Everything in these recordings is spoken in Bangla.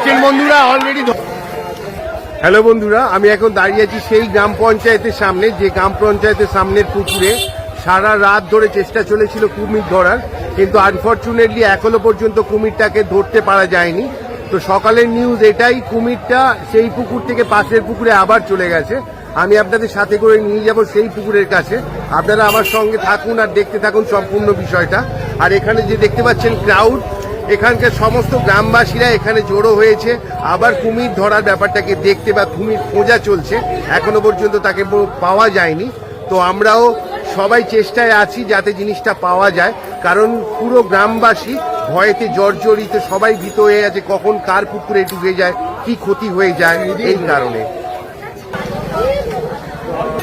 পাচ্ছেন বন্ধুরা অলরেডি হ্যালো বন্ধুরা, আমি এখন দাঁড়িয়ে আছি সেই গ্রাম পঞ্চায়েতের সামনে, যে গ্রাম পঞ্চায়েতের সামনের পুকুরে। সারা রাত ধরে চেষ্টা চলেছিল কুমির ধরার, কিন্তু আনফর্চুনেটলি এখনও পর্যন্ত কুমিরটাকে ধরতে পারা যায়নি। তো সকালের নিউজ এটাই, কুমিরটা সেই পুকুর থেকে পাশের পুকুরে আবার চলে গেছে। আমি আপনাদের সাথে করে নিয়ে যাব সেই পুকুরের কাছে। আপনারা আমার সঙ্গে থাকুন আর দেখতে থাকুন সম্পূর্ণ বিষয়টা। আর এখানে যে দেখতে পাচ্ছেন ক্রাউড এখানকার সমস্ত গ্রামবাসীরা এখানে জড়ো হয়েছে। আবার কুমির ধরার ব্যাপারটাকে দেখতে বা কুমির খোঁজা চলছে। এখনও পর্যন্ত তাকে পাওয়া যায়নি। তো আমরাও সবাই চেষ্টায় আছি যাতে জিনিসটা পাওয়া যায়। কারণ পুরো গ্রামবাসী ভয়েতে জর্জরিত, সবাই ভীত হয়ে আছে, কখন কার পুকুরে ডুবে যায়, কি ক্ষতি হয়ে যায়, এই কারণে।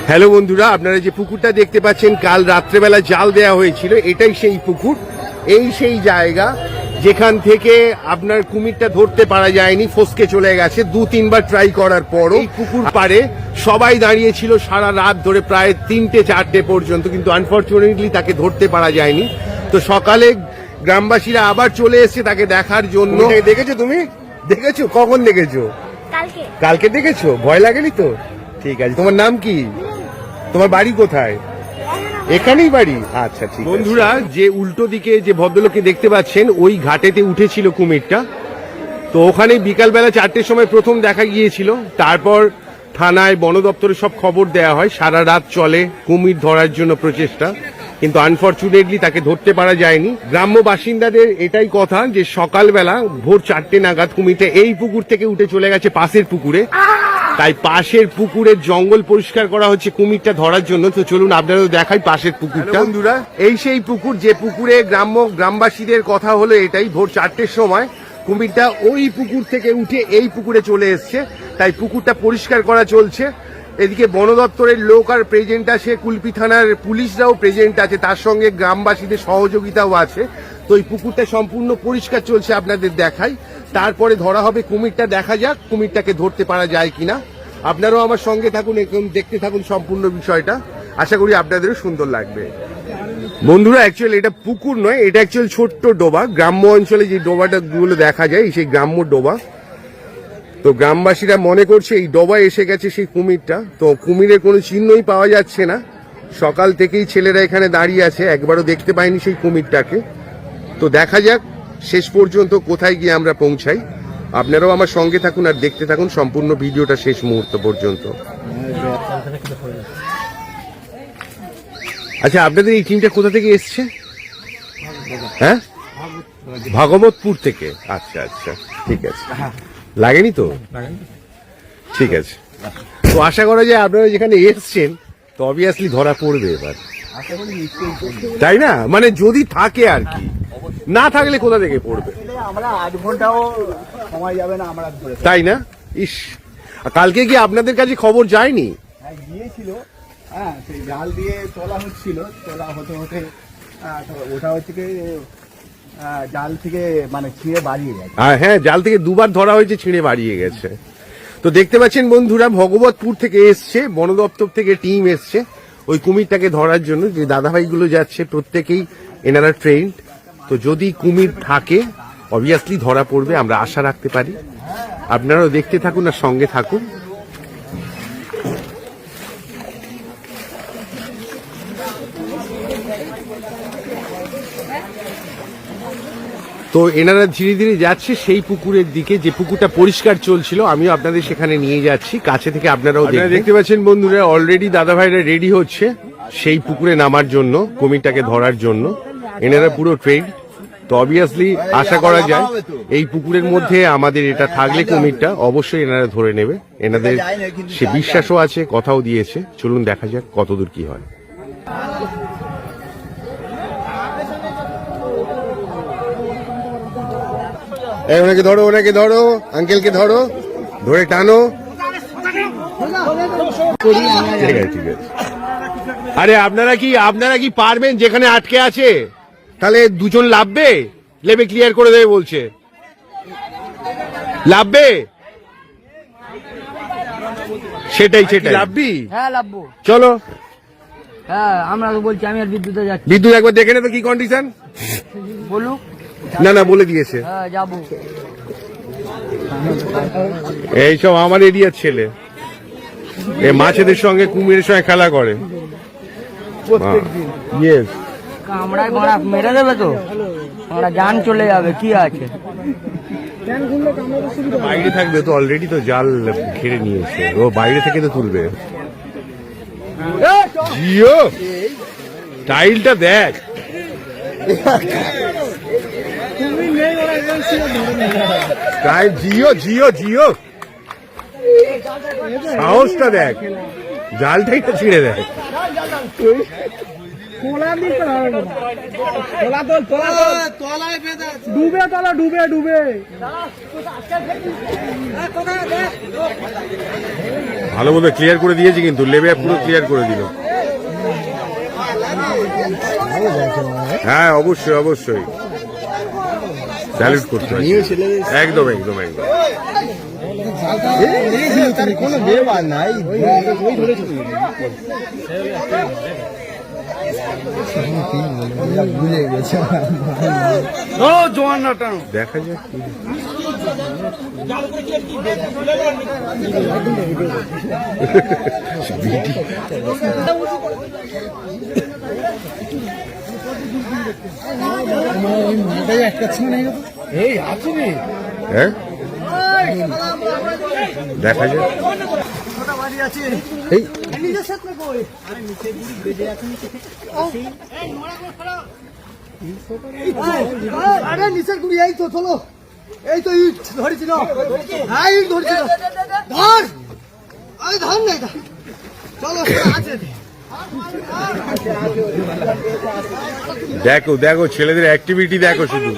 হ্যালো বন্ধুরা, আপনারা যে পুকুরটা দেখতে পাচ্ছেন, কাল রাত্রেবেলা জাল দেওয়া হয়েছিল, এটাই সেই পুকুর। এই সেই জায়গা যেখান থেকে আপনার কুমিরটা ধরতে পারা যায়নি ফসকে চলে গেছে। দু তিনবার ট্রাই করার পরও পুকুর পারে। সবাই দাঁড়িয়েছিল সারা রাত ধরে প্রায় তিনটে চারটে পর্যন্ত কিন্তু আনফর্চুনেটলি তাকে ধরতে পারা যায়নি। তো সকালে গ্রামবাসীরা আবার চলে এসেছে তাকে দেখার জন্য। দেখেছ তুমি? দেখেছ? কখন দেখেছ? কালকে। কালকে দেখেছ? ভয় লাগেনি তো? ঠিক আছে। তোমার নাম কি? তোমার বাড়ি কোথায়? এখানেই বাড়ি? আচ্ছা ঠিক বন্ধুরা, যে উল্টো দিকে যে ভদ্রলোককে দেখতে পাচ্ছেন, ওই ঘাটেতে উঠেছিল কুমিরটা। তো ওখানে বিকালবেলা চারটের সময় প্রথম দেখা গিয়েছিল। তারপর থানায় বন দপ্তরে সব খবর দেওয়া হয়। সারা রাত চলে কুমির ধরার জন্য প্রচেষ্টা। কিন্তু আনফর্চুনেটলি তাকে ধরতে পারা যায়নি। গ্রাম্য বাসিন্দাদের এটাই কথা যে সকালবেলা ভোর চারটে নাগাদ কুমিরটা এই পুকুর থেকে উঠে চলে গেছে পাশের পুকুরে। তাই পাশের পুকুরের জঙ্গল পরিষ্কার করা হচ্ছে কুমিরটা ধরার জন্য। তো চলুন আপনাদের দেখাই পাশের পুকুরটা। বন্ধুরা। এই সেই পুকুর যে পুকুরে গ্রাম্য গ্রামবাসীদের কথা হলো এটাই ভোর চারটের সময়। কুমিরটা ওই পুকুর থেকে উঠে এই পুকুরে চলে এসছে। তাই পুকুরটা পরিষ্কার করা চলছে। এদিকে বন দপ্তরের লোক আর প্রেজেন্ট আছে কুলপি থানার পুলিশরাও প্রেজেন্ট আছে। তার সঙ্গে গ্রামবাসীদের সহযোগিতাও আছে। তো এই পুকুরটা সম্পূর্ণ পরিষ্কার চলছে আপনাদের দেখাই। তারপরে ধরা হবে কুমিরটা, দেখা যাক কুমিরটাকে ধরতে পারা যায় কিনা। আপনারাও আমার সঙ্গে থাকুন এখন দেখতে থাকুন সম্পূর্ণ বিষয়টা। আশা করি আপনাদেরও সুন্দর লাগবে। বন্ধুরা অ্যাকচুয়ালি এটা পুকুর নয়, এটা অ্যাকচুয়ালি ছোট্ট ডোবা। গ্রাম্য অঞ্চলে যে ডোবাটা গুলো দেখা যায় সেই গ্রাম্য ডোবা। তো গ্রামবাসীরা মনে করছে এই ডোবায় এসে গেছে সেই কুমিরটা। তো কুমিরের কোনো চিহ্নই পাওয়া যাচ্ছে না। সকাল থেকেই ছেলেরা এখানে দাঁড়িয়ে আছে, একবারও দেখতে পায়নি সেই কুমিরটাকে। তো দেখা যাক, শেষ পর্যন্ত কোথায় গিয়ে আমরা পৌঁছাই। আপনারাও আমার সঙ্গে থাকুন আর দেখতে থাকুন সম্পূর্ণ ভিডিওটা শেষ মুহূর্ত পর্যন্ত। আচ্ছা আপনাদের এই টিমটা কোথা থেকে এসছে? হ্যাঁ? ভাগবতপুর থেকে। আচ্ছা আচ্ছা ঠিক আছে। লাগেনি তো? ঠিক আছে। তো আশা করা যায় আপনারা যেখানে এসছেন, তো অবভিয়াসলি ধরা পড়বে এবার। তাই না? মানে যদি থাকে আর কি। না থাকলে কোথা থেকে পড়বে? আমরা আধ ঘন্টাও সময় যাবে না আমরা তাই না? ইস কালকে কি আপনাদের কাছে খবর যায়নি? হ্যাঁ, গিয়েছিল। হ্যাঁ সেই জাল দিয়ে তোলা হচ্ছিল। তোলা হতে হতে ওটা হচ্ছে জাল থেকে মানে ছিঁড়ে বাড়িয়ে গেছে। আর হ্যাঁ জাল থেকে দুবার ধরা হয়েছে ছিঁড়ে বাড়িয়ে গেছে। তো দেখতে পাচ্ছেন বন্ধুরা ভগবতপুর থেকে এসছে বন দপ্তর থেকে টিম এসছে। ওই কুমিরটাকে ধরার জন্য যে দাদাভাইগুলো যাচ্ছে প্রত্যেকেই এনারা ট্রেন্ড তো যদি কুমির থাকে অবভিয়াসলি ধরা পড়বে, আমরা আশা রাখতে পারি। আপনারাও দেখতে থাকুন আর সঙ্গে থাকুন। তো এনারা ধীরে ধীরে যাচ্ছে সেই পুকুরের দিকে যে পুকুরটা পরিষ্কার চলছিল আমিও আপনাদের সেখানে নিয়ে যাচ্ছি। কাছে থেকে আপনারাও আপনারা দেখতে পাচ্ছেন বন্ধুরা অলরেডি দাদা ভাইরা রেডি হচ্ছে সেই পুকুরে নামার জন্য কুমিরটাকে ধরার জন্য। এনারা পুরো ট্রেন তো অবভিয়াসলি আশা করা যায় এই পুকুরের মধ্যে আমাদের এটা থাকলে কুমিরটা অবশ্যই এনারা ধরে নেবে। এনাদের সে বিশ্বাসও আছে কথাও দিয়েছে। চলুন দেখা যাক কতদূর কি হয়। এই ওনাকে ধরো ওনাকে ধরো আঙ্কেলকে ধরো ধরে টানো। ঠিক আছে ঠিক আছে। আরে আপনারা কি আপনারা কি পারবেন যেখানে আটকে আছে? তাহলে দুজন লাভবে? লেবে ক্লিয়ার করে দেবে বলছে। লাভবে? সেটাই সেটাই। লাভবি? হ্যাঁ লাভবো। চলো। হ্যাঁ আমরা তো বলছি আমি আর বিদ্যুতে যাচ্ছি। বিদ্যুৎ একবার দেখে নে তো কি কন্ডিশন বলুক। না না বলে দিয়েছে। হ্যাঁ এইসব আমার এরিয়ার ছেলে। এ মাছেদের সঙ্গে কুমিরের সঙ্গে খেলা করে। ইয়েস কামড়ায় মারা মেরে দেবে তো? চলে যাবে কি আছে? বাইরে থাকবে তো অলরেডি তো জাল ঘিরে নিয়েছে। ও বাইরে থেকে তো তুলবে। জিও টাইলটা দেখ। টাইল জিও জিও জিও। সাহসটা দেখ। জালটাই তো ছিঁড়ে দেয়। ডুবে তলা ডুবে ডুবে। ভালো মতো ক্লিয়ার করে দিয়েছি কিন্তু লেবে পুরো ক্লিয়ার করে দিল। হ্যাঁ অবশ্যই অবশ্যই। স্যালুট করতে হয়। একদম একদম একদম। কোনো ব্যাপার নাই ভুলে গেছে যাক কি। হ্যাঁ দেখা যাক এই এই তো চলো এই তো ইট ধরেছিল হ্যাঁ ইট ধরেছিল ধর আরে ধর না এটা চলো আছে দেখো দেখো ছেলেদের অ্যাক্টিভিটি দেখো শুধু।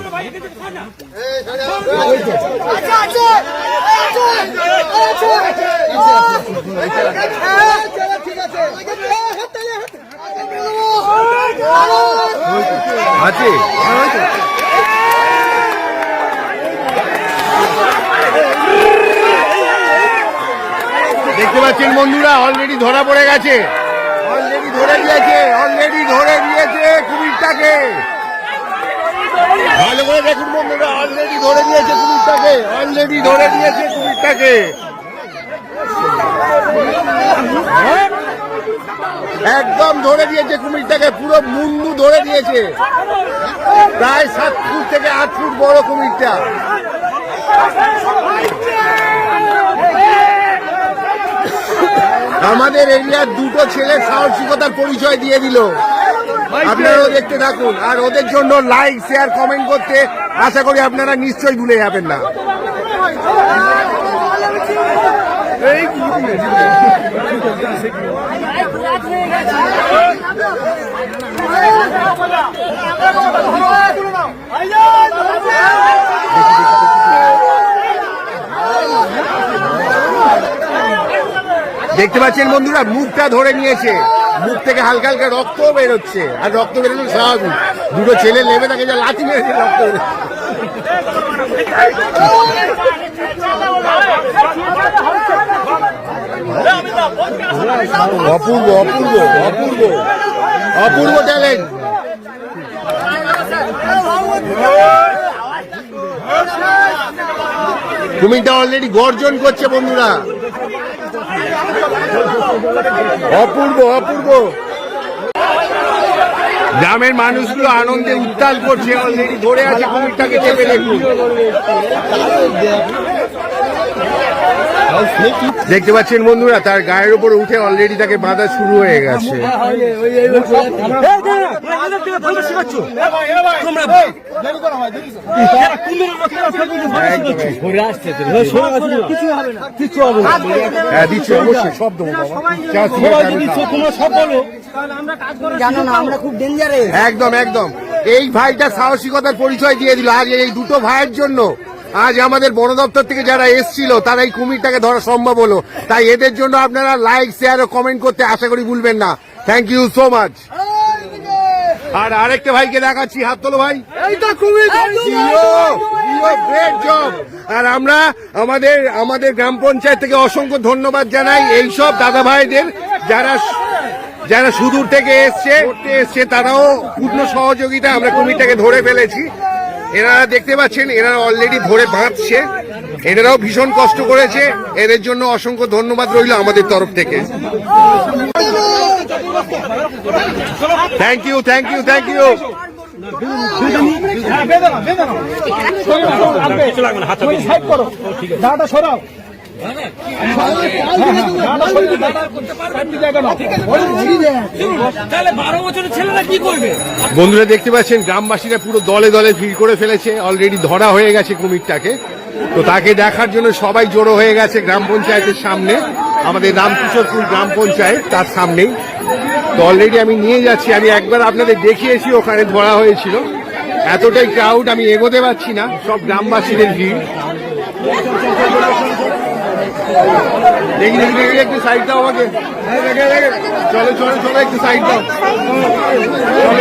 আছে? দেখতে পাচ্ছেন বন্ধুরা অলরেডি ধরা পড়ে গেছে। অলরেডি ধরে দিয়েছে অলরেডি ধরে দিয়েছে কুমিরটাকে। ভালো করে দেখুন বন্ধুরা অলরেডি ধরে দিয়েছে কুমিরটাকে অলরেডি ধরে দিয়েছে কুমিরটাকে। একদম ধরে দিয়েছে কুমিরটাকে পুরো মুন্ডু ধরে দিয়েছে। প্রায় সাত ফুট থেকে আট ফুট বড় কুমিরটা। আমাদের এরিয়ার দুটো ছেলে সাহসিকতার পরিচয় দিয়ে দিল। আপনারাও দেখতে থাকুন। আর ওদের জন্য লাইক শেয়ার কমেন্ট করতে আশা করি আপনারা নিশ্চয়ই ভুলে যাবেন না। দেখতে পাচ্ছেন বন্ধুরা, মুখটা ধরে নিয়েছে। মুখ থেকে হালকা হালকা রক্ত বেরোচ্ছে। আর রক্ত বেরোনো স্বাভাবিক। দুটো ছেলে নেবে তাকে যা লাঠি মেরেছে রক্ত অপূর্ব অপূর্ব অপূর্ব। অপূর্ব ট্যালেন্ট কুমিরটা অলরেডি গর্জন করছে বন্ধুরা। অপূর্ব অপূর্ব। গ্রামের মানুষগুলো আনন্দে উত্তাল করছে অলরেডি ধরে আছে কুমিরটাকে চেপে দেখুন। দেখতে পাচ্ছেন বন্ধুরা তার গায়ের উপর উঠে অলরেডি তাকে বাঁধা শুরু হয়ে গেছে। হ্যাঁ অবশ্যই। সব দেবো বাবা যা শিখে জানো না আমরা খুব ডেঞ্জারে একদম একদম। এই ভাইটা সাহসিকতার পরিচয় দিয়ে দিল। আজ এই দুটো ভাইয়ের জন্য আজ আমাদের বন দপ্তর থেকে যারা এসছিল তারা এই কুমিরটাকে ধরা সম্ভব হলো। তাই এদের জন্য আপনারা লাইক শেয়ার ও কমেন্ট করতে আশা করি ভুলবেন না। থ্যাংক ইউ সো মাচ আর আরেকটা ভাইকে দেখাচ্ছি হাত তোলো ভাই। আর আমরা আমাদের আমাদের গ্রাম পঞ্চায়েত থেকে অসংখ্য ধন্যবাদ জানাই এইসব দাদা ভাইদের যারা যারা সুদূর থেকে এসছে এসছে তারাও পূর্ণ সহযোগিতা আমরা কুমিরটাকে ধরে ফেলেছি। এনারা দেখতে পাচ্ছেন এনারা অলরেডি ভোরে বাঁধছে এনারাও ভীষণ কষ্ট করেছে। এদের জন্য অসংখ্য ধন্যবাদ রইল আমাদের তরফ থেকে। Thank you thank you thank you দাঁড়াটা সরাও। বন্ধুরা দেখতে পাচ্ছেন, গ্রামবাসীরা পুরো দলে দলে ভিড় করে ফেলেছে অলরেডি ধরা হয়ে গেছে কুমিরটাকে। তো তাকে দেখার জন্য সবাই জড়ো হয়ে গেছে গ্রাম পঞ্চায়েতের সামনে। আমাদের রামকিশোরপুর গ্রাম পঞ্চায়েত তার সামনেই। তো অলরেডি আমি নিয়ে যাচ্ছি, আমি একবার আপনাদের দেখিয়েছি, ওখানে ধরা হয়েছিল। এতটাই ক্রাউড আমি এগোতে পারছি না, সব গ্রামবাসীদের ভিড়। দেখি দেখি দেখি, একটু সাইড দাও আমাকে। একটু সাইড দাও।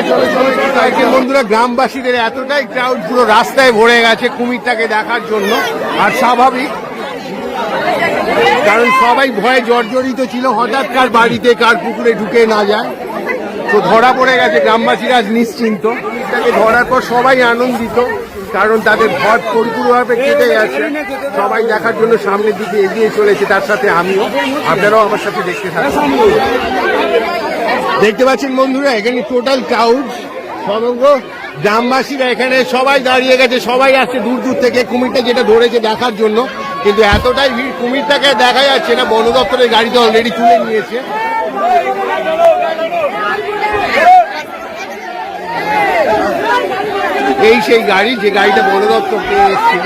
একটু সাইড বন্ধুরা, গ্রামবাসীদের এতটাই ক্রাউড পুরো রাস্তায় ভরে গেছে কুমিরটাকে দেখার জন্য। আর স্বাভাবিক, কারণ সবাই ভয়ে জর্জরিত ছিল, হঠাৎ কার বাড়িতে, কার পুকুরে ঢুকে না যায়। তো ধরা পড়ে গেছে, গ্রামবাসীরা আজ নিশ্চিন্ত। ধরার পর সবাই আনন্দিত। কারণ তাদের ভয় পরিপূর্ণভাবে কেটে গেছে। সবাই দেখার জন্য সামনের দিকে এগিয়ে চলেছে, তার সাথে আমিও। আপনারাও আমার সাথে দেখতে থাকুন। দেখতে পাচ্ছেন বন্ধুরা, এখানে টোটাল ক্রাউড সমগ্র গ্রামবাসীরা এখানে সবাই দাঁড়িয়ে গেছে, সবাই আসছে দূর দূর থেকে। কুমিরটা যেটা ধরেছে দেখার জন্য, কিন্তু এতটাই ভিড়, কুমিরটাকে দেখা যাচ্ছে না। বন দপ্তরের গাড়িতে অলরেডি তুলে নিয়েছে। এই সেই গাড়ি যে গাড়িটা বড় দপ্তর পেয়ে এসেছিল।